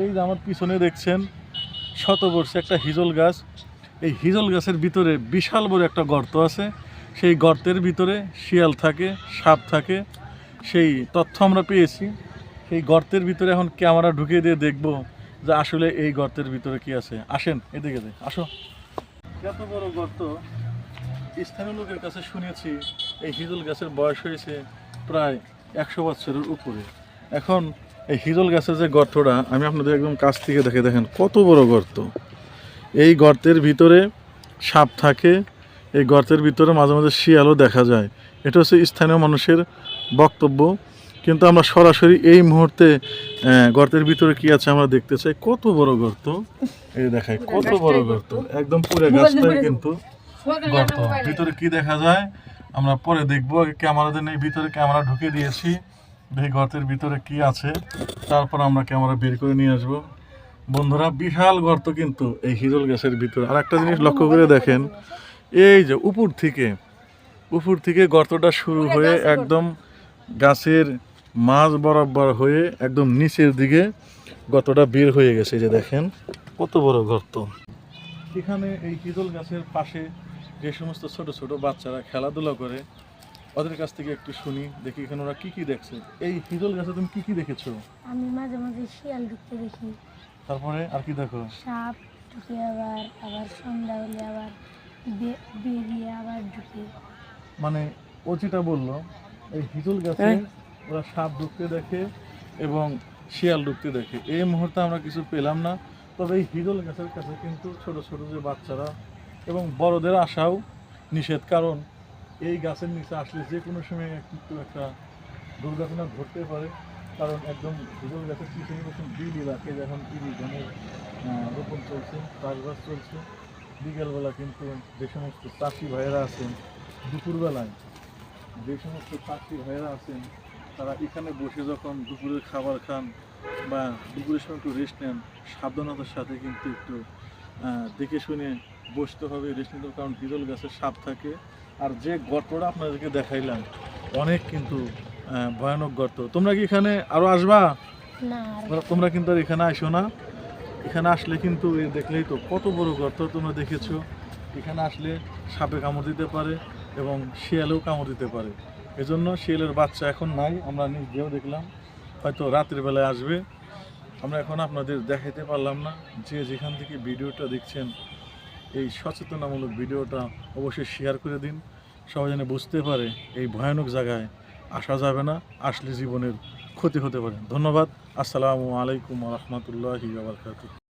এই যে আমার পিছনে দেখছেন শতবর্ষে একটা হিজল গাছ। এই হিজল গাছের ভিতরে বিশাল বড় একটা গর্ত আছে। সেই গর্তের ভিতরে শিয়াল থাকে, সাপ থাকে। সেই তথ্য আমরা পেয়েছি। সেই গর্তের ভিতরে এখন ক্যামেরা ঢুকিয়ে দিয়ে দেখব যে আসলে এই গর্তের ভিতরে কি আছে। আসেন এদিকে আসো। এত বড় গর্ত, স্থানীয় লোকের কাছে শুনেছি এই হিজল গাছের বয়স হয়েছে প্রায় একশো বছরের উপরে। এখন এই হিজল গাছের যে গর্তটা আমি আপনাদের একদম কাছ থেকে দেখে দেখেন কত বড় গর্ত। এই গর্তের ভিতরে সাপ থাকে এই গর্তের ভিতরে মাঝে মাঝে শিয়ালও দেখা যায়। এটা হচ্ছে স্থানীয় মানুষের বক্তব্য। কিন্তু আমরা সরাসরি এই মুহূর্তে গর্তের ভিতরে কি আছে আমরা দেখতে চাই? কত বড় গর্ত? এই দেখায় কত বড় গর্ত। একদম পুরো গাছটাই কিন্তু গর্ত। ভিতরে কি দেখা যায়? আমরা পরে দেখব। ক্যামেরাতে নেই ভিতরে ক্যামেরা ঢুকে দিয়েছি। গর্তের ভিতরে কি আছে, তারপর আমরা ক্যামেরা বের করে নিয়ে আসব। বন্ধুরা, বিশাল গর্ত কিন্তু এই হিজল গাছের ভিতরে। আর একটা জিনিস লক্ষ্য করে দেখেন, এই যে উপর থেকে উপর থেকে গর্তটা শুরু হয়ে একদম গাছের মাঝ বরাবর হয়ে একদম নিচের দিকে গর্তটা বের হয়ে গেছে যে দেখেন, কত বড় গর্ত। এখানে এই হিজল গাছের পাশে যে সমস্ত ছোট ছোট বাচ্চারা খেলাধুলা করে ওদের কাছ থেকে একটু শুনি দেখি এখানে ওরা কি কি দেখছে। এই হিজল গাছে তুমি কি কি দেখেছ? আমি মাঝে মাঝে শিয়াল ঢুকতে দেখি। তারপরে আর কি দেখো? সাপ ঢুকে আবার আবার সন্ধ্যা হলে আবার বেরিয়ে আবার ঢুকে। মানে ও যেটা বলল এই হিজল গাছে ওরা সাপ ঢুকতে দেখে এবং শিয়াল ঢুকতে দেখে। এই মুহূর্তে আমরা কিছু পেলাম না তবে এই হিজল গাছের কাছে কিন্তু ছোট ছোট যে বাচ্চারা এবং বড়দের আসাও নিষেধ কারণ। এই গাছের নিচে আসলে যে কোনো সময় কিন্তু একটা দুর্ঘটনা ঘটতে পারে, কারণ একদম হিজল গাছের পিছনে যখন বিল এলাকে যখন ইরিগনের রোপণ চলছে, চাষবাস চলছে, বিকেলবেলা কিন্তু যে সমস্ত চাষি ভাইয়েরা আছেন, দুপুরবেলায় যে সমস্ত চাষি ভাইয়েরা আছেন, তারা এখানে বসে যখন দুপুরের খাবার খান বা দুপুরের সময় একটু রেস্ট নেন, সাবধানতার সাথে কিন্তু একটু দেখে শুনে বসতে হবে রেস্ট নিতে হবে, কারণ হিজল গাছের সাপ থাকে। আর যে গর্তটা আপনাদেরকে দেখাইলাম অনেক কিন্তু ভয়ানক গর্ত। তোমরা কি এখানে আরও আসবা? তোমরা- কিন্তু আর এখানে আসো না। এখানে আসলে কিন্তু দেখলেই তো কত বড় গর্ত তোমরা দেখেছ। এখানে আসলে সাপে কামড় দিতে পারে এবং শিয়ালেও কামড় দিতে পারে। এজন্য শিয়ালের বাচ্চা এখন নাই আমরা নিজেও দেখলাম। হয়তো রাতের বেলায় আসবে। আমরা এখন আপনাদের দেখাইতে পারলাম না। যে যেখান থেকে ভিডিওটা দেখছেন এই সচেতনামূলক ভিডিওটা অবশ্যই শেয়ার করে দিন। সবাই যেন বুঝতে পারে এই ভয়ানক জায়গায় আসা যাবে না, আসলে জীবনের ক্ষতি হতে পারে। ধন্যবাদ। আসসালামু আলাইকুম রহমতুল্লাহি